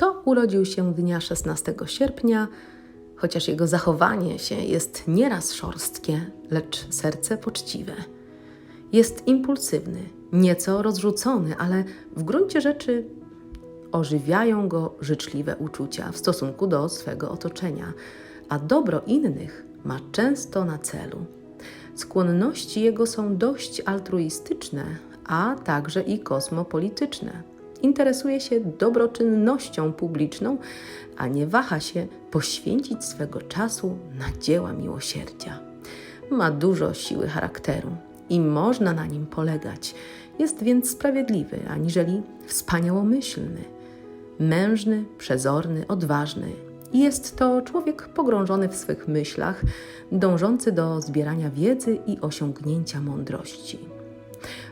To urodził się dnia 16 sierpnia, chociaż jego zachowanie się jest nieraz szorstkie, lecz serce poczciwe. Jest impulsywny, nieco rozrzucony, ale w gruncie rzeczy ożywiają go życzliwe uczucia w stosunku do swego otoczenia, a dobro innych ma często na celu. Skłonności jego są dość altruistyczne, a także i kosmopolityczne. Interesuje się dobroczynnością publiczną, a nie waha się poświęcić swego czasu na dzieła miłosierdzia. Ma dużo siły charakteru i można na nim polegać. Jest więc sprawiedliwy, aniżeli wspaniałomyślny, mężny, przezorny, odważny. Jest to człowiek pogrążony w swych myślach, dążący do zbierania wiedzy i osiągnięcia mądrości.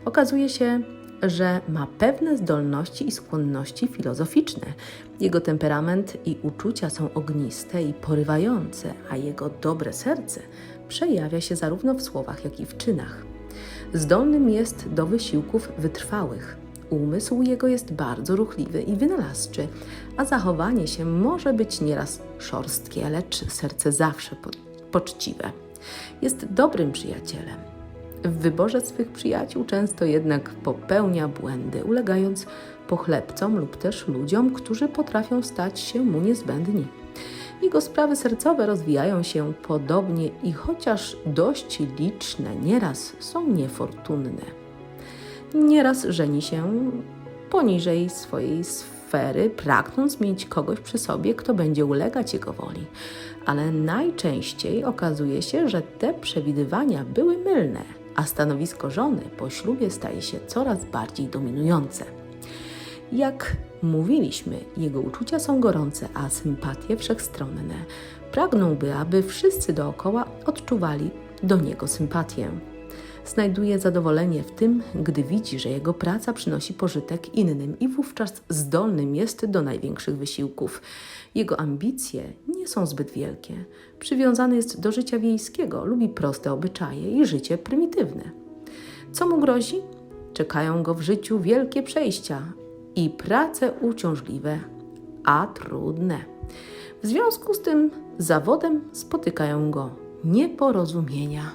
Okazuje się, że ma pewne zdolności i skłonności filozoficzne. Jego temperament i uczucia są ogniste i porywające, a jego dobre serce przejawia się zarówno w słowach, jak i w czynach. Zdolnym jest do wysiłków wytrwałych. Umysł jego jest bardzo ruchliwy i wynalazczy, a zachowanie się może być nieraz szorstkie, lecz serce zawsze po poczciwe. Jest dobrym przyjacielem. W wyborze swych przyjaciół często jednak popełnia błędy, ulegając pochlebcom lub też ludziom, którzy potrafią stać się mu niezbędni. Jego sprawy sercowe rozwijają się podobnie i chociaż dość liczne, nieraz są niefortunne. Nieraz żeni się poniżej swojej sfery, pragnąc mieć kogoś przy sobie, kto będzie ulegać jego woli. Ale najczęściej okazuje się, że te przewidywania były mylne, a stanowisko żony po ślubie staje się coraz bardziej dominujące. Jak mówiliśmy, jego uczucia są gorące, a sympatie wszechstronne. Pragnąłby, aby wszyscy dookoła odczuwali do niego sympatię. Znajduje zadowolenie w tym, gdy widzi, że jego praca przynosi pożytek innym i wówczas zdolnym jest do największych wysiłków. Jego ambicje nie są zbyt wielkie. Przywiązany jest do życia wiejskiego, lubi proste obyczaje i życie prymitywne. Co mu grozi? Czekają go w życiu wielkie przejścia i prace uciążliwe, a trudne. W związku z tym zawodem spotykają go nieporozumienia.